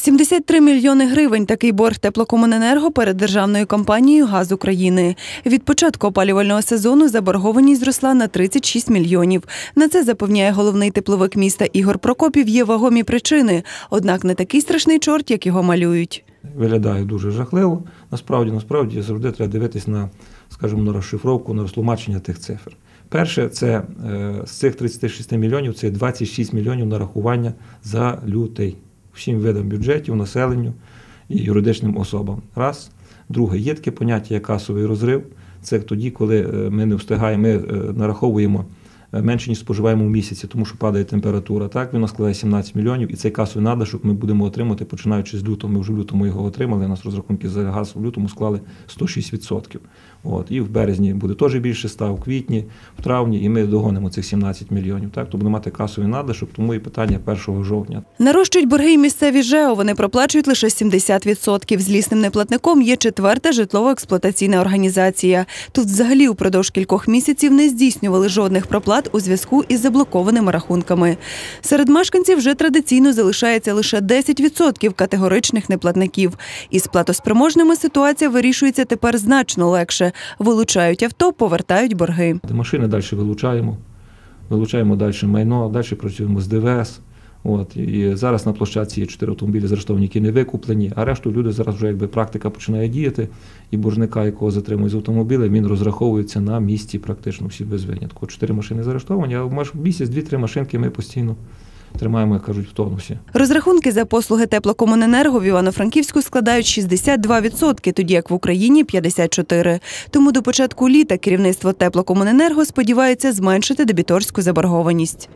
73 мільйони гривень такий борг теплокомуненерго перед державною компанією Газ України. Від початку опалювального сезону заборгованість зросла на 36 мільйонів. На це запевняє головний тепловик міста Ігор Прокопів. Є вагомі причини, однак не такий страшний чорт, як його малюють. виглядає дуже жахливо. Насправді, насправді завжди треба дивитись на, скажімо, на розшифровку, на розтлумачення тих цифр. Перше, це е, з цих 36 мільйонів це 26 мільйонів нарахування за лютий всім видам бюджетів, населенню і юридичним особам. Раз. Друге, є таке поняття як касовий розрив. Це тоді, коли е, ми не встигаємо, ми е, нараховуємо менше, ніж споживаємо в місяці, тому що падає температура. Так, він у складає 17 мільйонів, і цей касовий надлишок ми будемо отримати починаючи з лютого. Ми вже в лютому його отримали. У нас розрахунки за газ в лютому склали 106%. От, і в березні буде теж більше став, в квітні, в травні, і ми догонимо цих 17 мільйонів. Так, то будемо мати касовий надлишок, тому і питання 1 жовтня. Нарощують борги й місцеві ЖЕО. Вони проплачують лише 70%. Злісним неплатником є четверта житлово-експлуатаційна організація. Тут взагалі упродовж кількох місяців не здійснювали жодних проплат у зв'язку із заблокованими рахунками. Серед мешканців вже традиційно залишається лише 10% категоричних неплатників. Із платоспроможними ситуація вирішується тепер значно легше. Вилучають авто, повертають борги. Машини далі вилучаємо, вилучаємо далі майно, далі працюємо з ДВС. От, і зараз на площадці є чотири автомобілі заарештовані, які не викуплені, а решту люди зараз вже якби практика починає діяти, і боржника, якого затримують з автомобіля, він розраховується на місці практично всі без винятку. Чотири машини заарештовані, а в місяць дві-три машинки ми постійно тримаємо, як кажуть, в тонусі. Розрахунки за послуги теплокомуненерго в Івано-Франківську складають 62%, тоді як в Україні 54%. Тому до початку літа керівництво теплокомуненерго сподівається зменшити дебіторську заборгованість.